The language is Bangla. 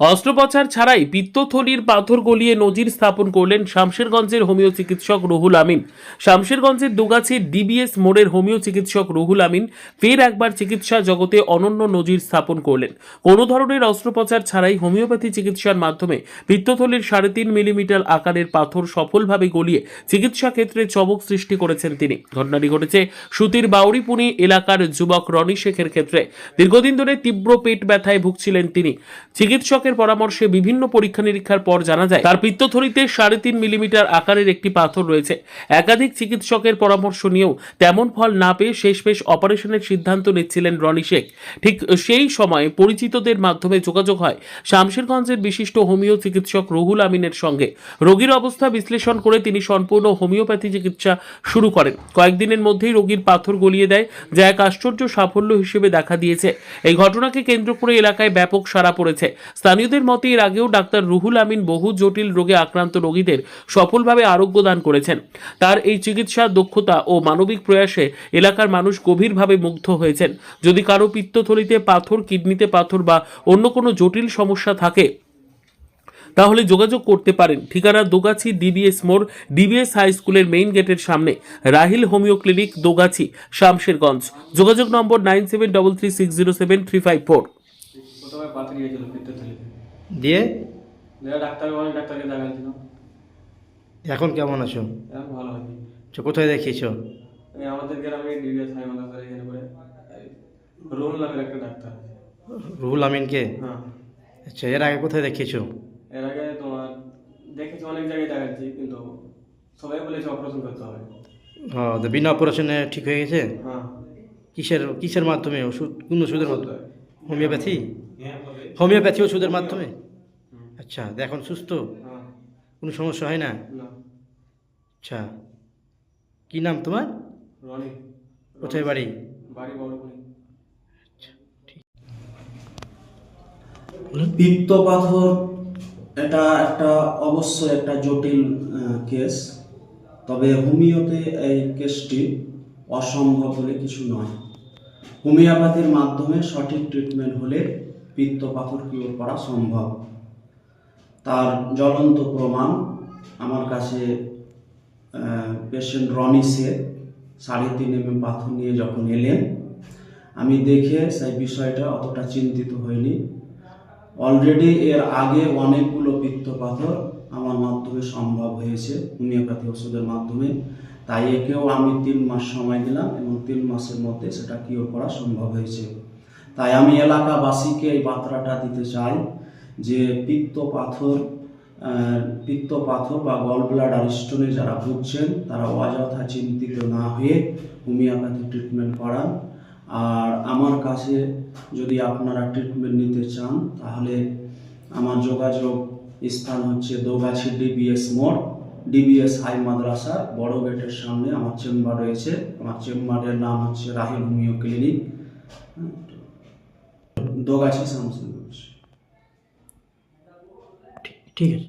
অস্ত্রোপচার ছাড়াই পিত্তথলির পাথর গলিয়ে নজির স্থাপন করলেন শামশেরগঞ্জের হোমিও চিকিৎসক রুহুল আমিন। শামশেরগঞ্জের দুগাছির ডিবিএস মোড়ের হোমিও চিকিৎসক রুহুল আমিন ফের একবার চিকিৎসা জগতে অনন্য নজির স্থাপন করলেন। কোনো ধরনের অস্ত্রোপচার ছাড়াই হোমিওপ্যাথি চিকিৎসার মাধ্যমে পিত্তথলির সাড়ে তিন মিলিমিটার আকারের পাথর সফলভাবে গলিয়ে চিকিৎসা ক্ষেত্রে চমক সৃষ্টি করেছেন তিনি। ঘটনাটি ঘটেছে সুতির বাউরিপুনি এলাকার যুবক রনি শেখের ক্ষেত্রে। দীর্ঘদিন ধরে তীব্র পেট ব্যথায় ভুগছিলেন তিনি। চিকিৎসকের পরামর্শে বিভিন্ন পরীক্ষা নিরীক্ষার পর জানা যায়, তার পিত্তথলিতে সাড়ে তিন মিলিমিটার আকারের একটি পাথর রয়েছে। একাধিক চিকিৎসকের পরামর্শ নিয়েও তেমন ফল না পেয়ে শেষমেশ অপারেশনের সিদ্ধান্ত নিচ্ছিলেন রনি শেখ। ঠিক সেই সময় পরিচিতদের মাধ্যমে যোগাযোগ হয় শামশেরগঞ্জের বিশিষ্ট হোমিও চিকিৎসক রুহুল আমিনের সঙ্গে। রোগীর অবস্থা বিশ্লেষণ করে তিনি সম্পূর্ণ হোমিওপ্যাথি চিকিৎসা শুরু করেন। কয়েকদিনের মধ্যেই রোগীর পাথর গলিয়ে দেয়, যা এক আশ্চর্য সাফল্য হিসেবে দেখা দিয়েছে। এই ঘটনাকে কেন্দ্র করে এলাকায় ব্যাপক সাড়া পড়েছে। স্থানীয়দের মতে, এর আগেও ডাক্তার রুহুল আমিন বহু জটিল রোগে আক্রান্ত রোগীদের সফলভাবে আরোগ্য দান করেছেন। তার এই চিকিৎসা দক্ষতা ও মানবিক প্রয়াসে এলাকার মানুষ গভীরভাবে মুগ্ধ হয়েছেন। যদি কারও পিত্তথলিতে পাথর, কিডনিতে পাথর বা অন্য কোনো জটিল সমস্যা থাকে, তাহলে যোগাযোগ করতে পারেন। ঠিকানা দোগাছি ডিবিএস মোড়, ডিবিএস হাই স্কুলের মেইন গেটের সামনে। Rahil homeo clinic, Dogachhi, Samserganj. যোগাযোগ number nine seven double three six zero seven three five four. প্রথমে পাথর গিয়েছিল পেটের থলিতে দিয়ে? ডাক্তার অনেক ডাক্তারকে দেখাচ্ছিল। এখন কেমন আছো? এখন ভালো হয়নি আচ্ছা, কোথায় দেখিয়েছো? আমাদের গ্রামে ডিবিএস হাই মাদ্রাসার এখানে করে রুল নামের একটা ডাক্তার আছে। রুহুল আমিনকে? হ্যাঁ। আচ্ছা এর আগে কোথায় দেখিয়েছো? এর আগে তোমার দেখেছি অনেক জায়গায় দেখাচ্ছি কিন্তু সবাই বলেছে অপারেশন করতে হবে। ও তো বিনা অপারেশনে ঠিক হয়ে গেছে? হ্যাঁ। কিসের কিসের মাধ্যমে? ওষুধ কোন ওষুধের মাধ্যমে? হোমিওপ্যাথি? হোমিওপ্যাথি ওষুধের মাধ্যমে? আচ্ছা এখন সুস্থ? হ্যাঁ। কোনো সমস্যা হয় না? আচ্ছা। কি নাম তোমার? কোথায় বাড়ি? বাড়ি বড় পিত্ত পাথর এটা একটা অবশ্যই একটা জটিল কেস। তবে হোমিওতে এই কেসটি অসম্ভব বলে কিছু নয়। হোমিওপ্যাথির মাধ্যমে সঠিক ট্রিটমেন্ট হলে পিত্ত পাথর কিওর করা সম্ভব। তার জ্বলন্ত প্রমাণ আমার কাছে পেশেন্ট রনি শেখ সাড়ে তিন এম পাথর নিয়ে যখন এলেন, আমি দেখে সেই বিষয়টা অতটা চিন্তিত হইনি। অলরেডি এর আগে অনেকগুলো পিত্ত পাথর আমার মাধ্যমে সম্ভব হয়েছে, হোমিওপ্যাথি ওষুধের মাধ্যমে। তাই একেও আমি তিন মাস সময় দিলাম এবং তিন মাসের মধ্যে সেটা কিওর করা সম্ভব হয়েছে। তাই আমি এলাকাবাসীকে এই বার্তাটা দিতে চাই যে পিত্ত পাথর পিত্ত পাথর বা গল ব্লাডার স্টোনে যারা ভুগছেন, তারা অযথা চিন্তিত না হয়ে হোমিওপ্যাথি ট্রিটমেন্ট করান। আর আমার কাছে যদি আপনারা ট্রিটমেন্ট নিতে চান, তাহলে আমার যোগাযোগ স্থান হচ্ছে দোগাছি ডিবিএস মোড়। ডিবিএস হাই মাদ্রাসার বড় গেটের সামনে আমার চেম্বার রয়েছে। আমার চেম্বারের নাম হচ্ছে রাহিল হোমিও ক্লিনিক। দোগাছি শামসুল ঠিক আছে।